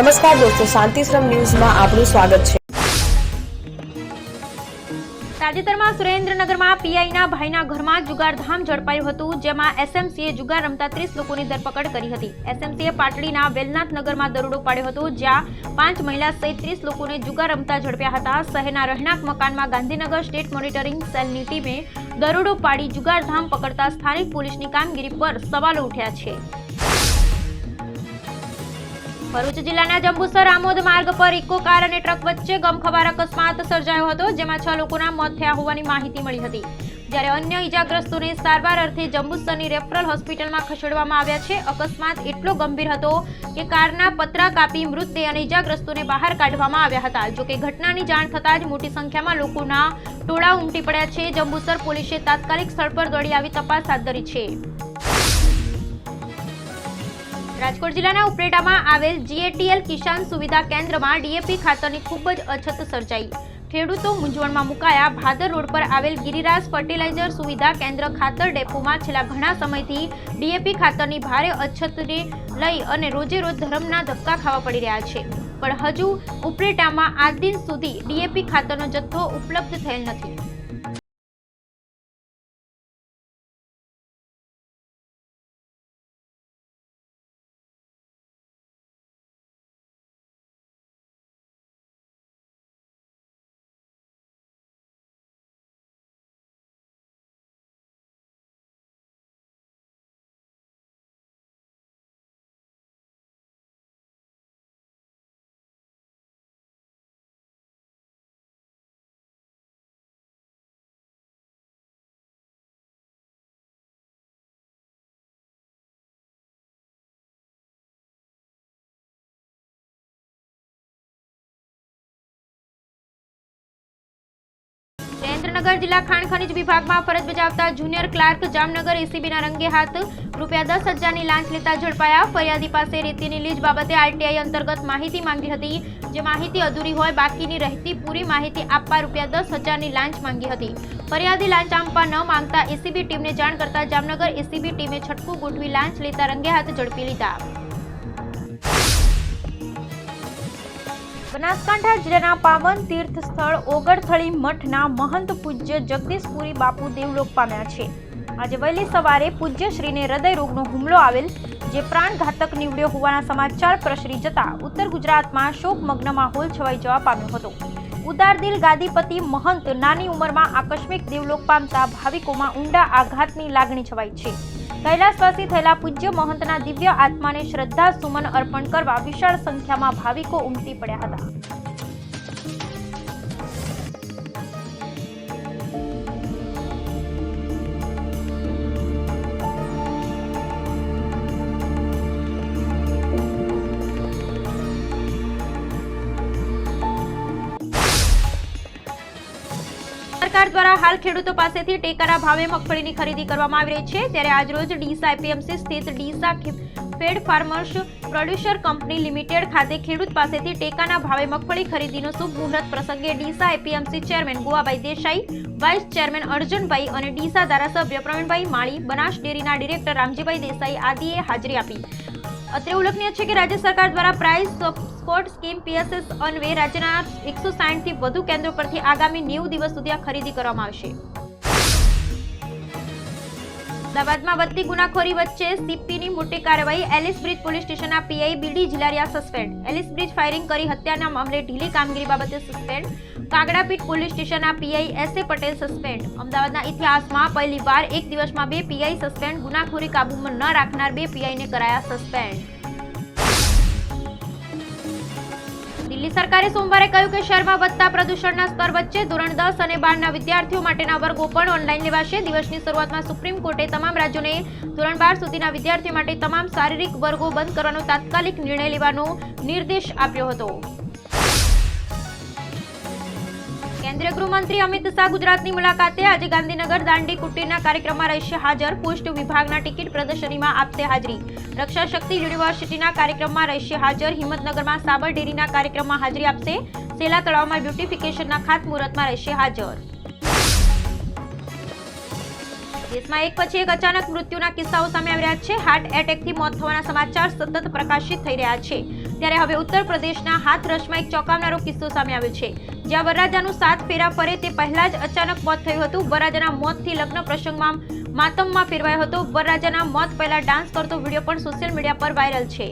નમસ્કાર દોસ્તો, શાંતિશ્રમ ન્યૂઝમાં આપનું સ્વાગત છે. તાજેતરમાં સુરેન્દ્રનગરમાં પીઆઈના ભાઈના ઘરમાં જુગારધામ ઝડપાયું હતું, જેમાં એસએમસીએ જુગાર રમતા ત્રીસ લોકોની ધરપકડ કરી હતી. એસએમસીએ પાટડીના વેલનાથ નગરમાં દરોડો પાડ્યો હતો, જ્યાં પાંચ મહિલા સહિત ત્રીસ લોકોને જુગાર રમતા ઝડપ્યા હતા. શહેરના રહેણાંક મકાનમાં ગાંધીનગર સ્ટેટ મોનિટરિંગ સેલની ટીમે દરોડો પાડી જુગારધામ પકડતા સ્થાનિક પોલીસની કામગીરી પર સવાલો ઉઠ્યા છે. ભરૂચ જિલ્લાના જંબુસર આમોદ માર્ગ પર ઇકો કાર અને ટ્રક વચ્ચે ગમખવાર અકસ્માત સર્જાયો હતો, જેમાં છ લોકોના મોત થયા હોવાની માહિતી મળી હતી. જ્યારે અન્ય ઇજાગ્રસ્તોને સારવાર અર્થે જંબુસરની રેફરલ હોસ્પિટલમાં ખસેડવામાં આવ્યા છે, અકસ્માત એટલો ગંભીર હતો કે કારના પતરા કાપી મૃતદેહ અને ઇજાગ્રસ્તોને બહાર કાઢવામાં આવ્યા હતા. જોકે ઘટનાની જાણ થતાં જ મોટી સંખ્યામાં લોકોના ટોળા ઉમટી પડ્યા છે. જંબુસર પોલીસે તાત્કાલિક સ્થળ પર દોડી આવી તપાસ હાથ ધરી છે. રાજકોટ જિલ્લાના ઉપરેટામાં આવેલ જીએટીએલ કિસાન સુવિધા કેન્દ્રમાં ડીએપી ખાતરની ખૂબ જ અછત સર્જાઈ. ખેડૂતો મૂંઝવણમાં મુકાયા. ભાદર રોડ પર આવેલ ગિરિરાજ ફર્ટિલાઇઝર સુવિધા કેન્દ્ર ખાતર ડેપોમાં છેલ્લા ઘણા સમયથી ડીએપી ખાતરની ભારે અછતને લઈ અને રોજેરોજ ધરમના ધક્કા ખાવા પડી રહ્યા છે. પણ હજુ ઉપરેટામાં આજ દિન સુધી ડીએપી ખાતરનો જથ્થો ઉપલબ્ધ થયેલ નથી. સુરેન્દ્રનગર જિલ્લા ખાણ ખનિજ વિભાગમાં ફરજ બજાવતા જુનિયર ક્લાર્ક જામનગર એસીબીના રંગે હાથ રૂપિયા દસ હજારની લાંચ લેતા ઝડપાયા. ફરિયાદી પાસે રેતીની લીજ બાબતે આરટીઆઈ અંતર્ગત માહિતી માંગી હતી. જે માહિતી અધૂરી હોય બાકીની રહેતી પૂરી માહિતી આપવા રૂપિયા દસ હજારની લાંચ માંગી હતી. ફરિયાદી લાંચ આપવા ન માંગતા એસીબી ટીમને જાણ કરતા જામનગર એસીબી ટીમે છટકું ગોઠવી લાંચ લેતા રંગે હાથ ઝડપી લીધા. બનાસકાંઠા જિલ્લાના પાવન તીર્થ સ્થળ ઓગળથળી મઠના મહંત પૂજ્ય જગદીશપુરી બાપુ દેવલોક પામ્યા છે. આજે વહેલી સવારે પૂજ્યશ્રીને હૃદયરોગનો હુમલો આવેલ, જે પ્રાણઘાતક નીવડ્યો હોવાના સમાચાર પ્રસરી જતા ઉત્તર ગુજરાતમાં શોકમગ્ન માહોલ છવાઈ જવા પામ્યો હતો. ઉદારદિલ ગાદીપતિ મહંત નાની ઉંમરમાં આકસ્મિક દેવલોક પામતા ભાવિકોમાં ઊંડા આઘાતની લાગણી છવાઈ છે. કૈલાસવાસી થયેલા પૂજ્ય મહંતના દિવ્ય આત્માને શ્રદ્ધા સુમન અર્પણ કરવા વિશાળ સંખ્યામાં ભાવિકો ઉમટી પડ્યા હતા. સરકાર દ્વારા હાલ ખેડૂતો પાસેથી ટેકાના ભાવે મગફળીની ખરીદી કરવામાં આવી રહી છે. ત્યારે આજરોજ ડીસા એપીએમસી સ્થિત Deesa fed farmers producer company limited ખાતે ખેડૂત પાસેથી ટેકાના ભાવે મગફળી ખરીદીનો શુભ મુહૂર્ત પ્રસંગે Deesa APMC chairman Govabhai Desai, vice chairman Arjunbhai અને ડીસા ધારાસભ્ય પ્રવીણભાઈ માળી, બનાસ ડેરીના ડિરેક્ટર રામજીભાઈ દેસાઈ આદિએ હાજરી આપી. અત્રે ઉલ્લેખનીય છે કે રાજ્ય સરકાર દ્વારા પ્રાઇસ સ્પોર્ટ સ્કીમ પીએસએસ અન્વે રાજ્યના એકસો સાઠથી વધુ કેન્દ્રો પરથી આગામી નેવું દિવસ સુધી આ ખરીદી કરવામાં આવશે. અમદાવાદમાં વધતી ગુનાખોરી વચ્ચે સીપીની મોટી કાર્યવાહી, એલિસ બ્રિજ પોલીસ સ્ટેશનના PI BD Jilariya suspend. Ellis Bridge firing કરી હત્યાના મામલે ઢીલી કામગીરી બાબતે સસ્પેન્ડ. કાગડાપીઠ પોલીસ સ્ટેશનના PI S A Patel suspend. અમદાવાદના ઇતિહાસમાં પહેલીવાર એક દિવસમાં બે પીઆઈ સસ્પેન્ડ, ગુનાખોરી કાબૂમાં ન રાખનાર બે પીઆઈને કરાયા સસ્પેન્ડ. દિલ્હી સરકારે સોમવારે કહ્યું કે શહેરમાં વધતા પ્રદૂષણના સ્તર વચ્ચે ધોરણ દસ અને બારના વિદ્યાર્થીઓ માટેના વર્ગો પણ ઓનલાઈન લેવાશે. દિવસની શરૂઆતમાં સુપ્રીમ કોર્ટે તમામ રાજ્યોને ધોરણ બાર સુધીના વિદ્યાર્થીઓ માટે તમામ શારીરિક વર્ગો બંધ કરવાનો તાત્કાલિક નિર્ણય લેવાનો નિર્દેશ આપ્યો હતો. કેન્દ્રીય ગૃહમંત્રી અમિત શાહ ગુજરાતની મુલાકાતે આજે ગાંધીનગર દાંડી કુટીરના કાર્યક્રમમાં રહેશે હાજર. પોસ્ટ વિભાગના ટિકિટ પ્રદર્શનીમાં આપશે હાજરી. રક્ષા શક્તિ યુનિવર્સિટીના કાર્યક્રમમાં રહેશે હાજર. હિંમતનગરમાં સાબર ડેરીના કાર્યક્રમમાં હાજરી આપશે. સેલા તળાવમાં બ્યુટિફિકેશનના ખાતમુહૂર્તમાં રહેશે હાજર. દેશમાં એક પછી એક અચાનક મૃત્યુના કિસ્સાઓ સામે આવી રહ્યા છે. હાર્ટ એટેકથી મોત થવાના સમાચાર સતત પ્રકાશિત થઈ રહ્યા છે. ત્યારે હવે ઉત્તર પ્રદેશના હાથરસમાં એક ચોંકાવનારો કિસ્સો સામે આવ્યો છે. જ્યાં વરરાજાનું સાત ફેરા ફરે તે પહેલા જ અચાનક મોત થયું હતું. વરરાજાના મોતથી લગ્ન પ્રસંગમાં માતમમાં ફેરવાયો હતો. વરરાજાના મોત પહેલા ડાન્સ કરતો વીડિયો પણ સોશિયલ મીડિયા પર વાયરલ છે.